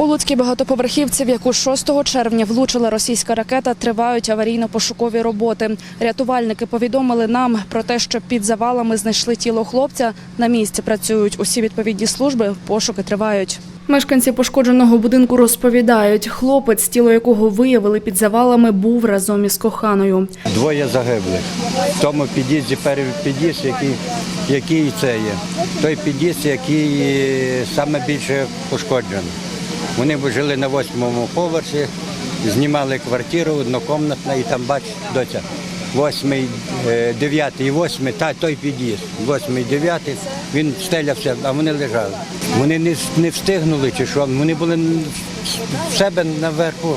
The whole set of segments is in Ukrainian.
У Луцькій багатоповерхівці, в яку 6 червня влучила російська ракета, тривають аварійно-пошукові роботи. Рятувальники повідомили нам про те, що під завалами знайшли тіло хлопця. На місці працюють усі відповідні служби, пошуки тривають. Мешканці пошкодженого будинку розповідають, хлопець, тіло якого виявили під завалами, був разом із коханою. Двоє загиблих. В тому під'їзді, перший під'їзд, який, який це є. Той під'їзд, який е, саме більше пошкоджений. Вони жили на восьмому поверсі, знімали квартиру однокомнатна і там, бач, доця, восьмий, е, дев'ятий восьмий, та той під'їзд, восьмий, дев'ятий, він стелявся, а вони лежали. Вони не, не встигнули чи що, вони були в себе наверху.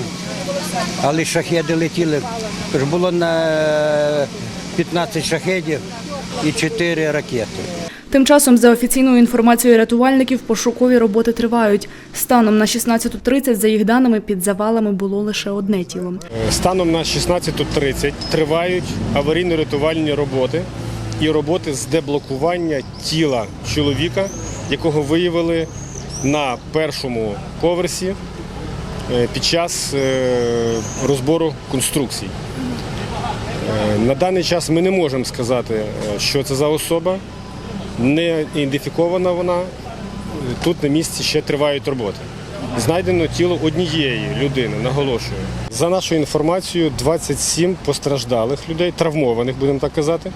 Але шахеди летіли. Було на 15 шахедів і 4 ракети. Тим часом, за офіційною інформацією рятувальників, пошукові роботи тривають. Станом на 16.30, за їх даними, під завалами було лише одне тіло. Станом на 16.30 тривають аварійно-рятувальні роботи і роботи з деблокування тіла чоловіка, якого виявили на першому поверсі е, під час е, розбору конструкцій. Е, На даний час ми не можемо сказати, що це за особа. Не ідентифікована вона. Тут на місці ще тривають роботи. Знайдено тіло однієї людини, наголошую. За нашою інформацією, 27 постраждалих людей, травмованих, будемо так казати.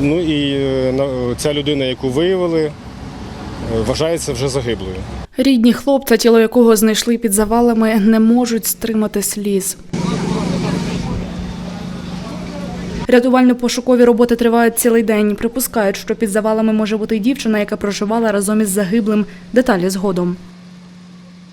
Ну і е, ця людина, яку виявили, е, вважається вже загиблою. Рідні хлопця, тіло якого знайшли під завалами, не можуть стримати сліз. Рятувально-пошукові роботи тривають цілий день. Припускають, що під завалами може бути й дівчина, яка проживала разом із загиблим. Деталі згодом.